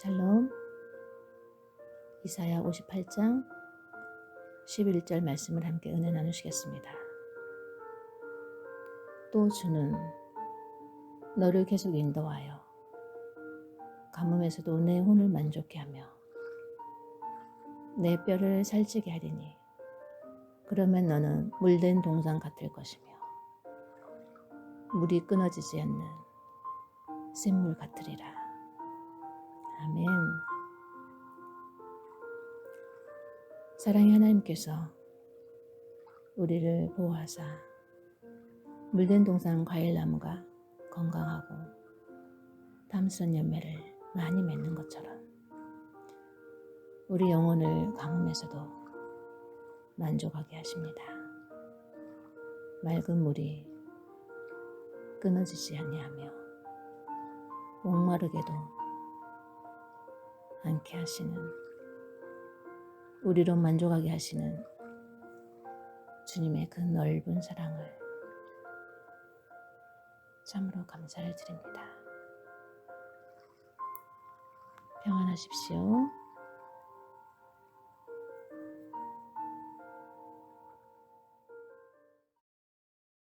샬롬 이사야 58장 11절 말씀을 함께 은혜 나누시겠습니다. 또 주는 너를 계속 인도하여 가뭄에서도 내 혼을 만족케 하며 내 뼈를 살찌게 하리니 그러면 너는 물된 동상 같을 것이며 물이 끊어지지 않는 샘물 같으리라. 아멘. 사랑의 하나님께서 우리를 보호하사 물된 동산 과일나무가 건강하고 담선 열매를 많이 맺는 것처럼 우리 영혼을 가뭄에서도 만족하게 하십니다. 맑은 물이 끊어지지 아니하며 목마르게도 않게 하시는 우리로 만족하게 하시는 주님의 그 넓은 사랑을 참으로 감사를 드립니다. 평안하십시오.